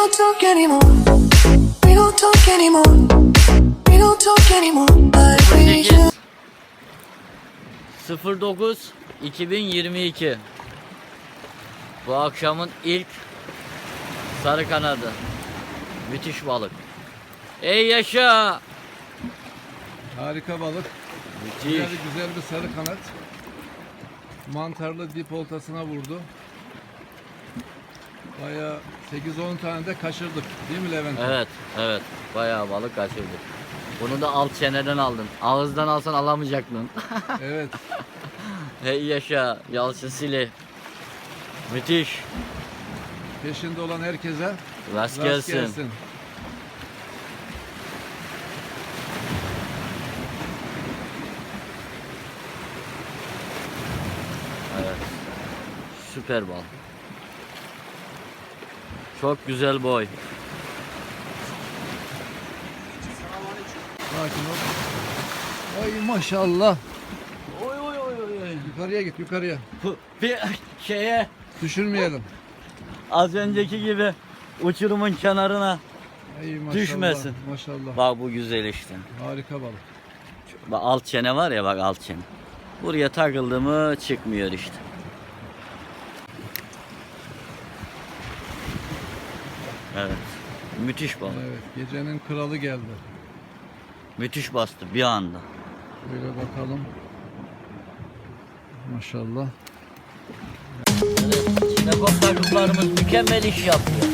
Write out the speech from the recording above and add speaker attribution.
Speaker 1: don't talk anymore. We don't talk anymore. We don't talk anymore. But we
Speaker 2: 8 09 2022 Bu akşamın ilk sarı kanadı. Müthiş balık. Ey yaşa!
Speaker 3: Harika balık.
Speaker 2: Müthiş.
Speaker 3: Güzel, güzel bir sarı kanat. Mantarlı dip oltasına vurdu. Bayağı 8-10 tane de kaçırdık. Değil mi Levent?
Speaker 2: Evet, evet. Bayağı balık kaçırdık. Bunu da alt çeneden aldın. Ağızdan alsan alamayacaktın.
Speaker 3: Evet.
Speaker 2: Hey yaşa, Yalçın Sili. Müthiş.
Speaker 3: Peşinde olan herkese
Speaker 2: Rast
Speaker 3: rast
Speaker 2: gelsin.
Speaker 3: gelsin.
Speaker 2: Evet. Süper bal. Çok güzel boy.
Speaker 3: Sakin ol. Ay maşallah.
Speaker 2: Oy oy oy oy.
Speaker 3: Yukarıya git yukarıya.
Speaker 2: Bir şeye
Speaker 3: Düşürmeyelim.
Speaker 2: az önceki gibi uçurumun kenarına.
Speaker 3: Ay maşallah.
Speaker 2: Düşmesin.
Speaker 3: Maşallah.
Speaker 2: Bak bu güzel işte.
Speaker 3: Harika balık.
Speaker 2: Bak alt çene var ya bak alt çene. Buraya takıldı mı çıkmıyor işte. Evet. Müthiş balık.
Speaker 3: Evet. Gecenin kralı geldi.
Speaker 2: Müthiş bastı bir anda.
Speaker 3: Böyle bakalım. Maşallah.
Speaker 2: Evet. Sinekop takımlarımız mükemmel iş yapıyor.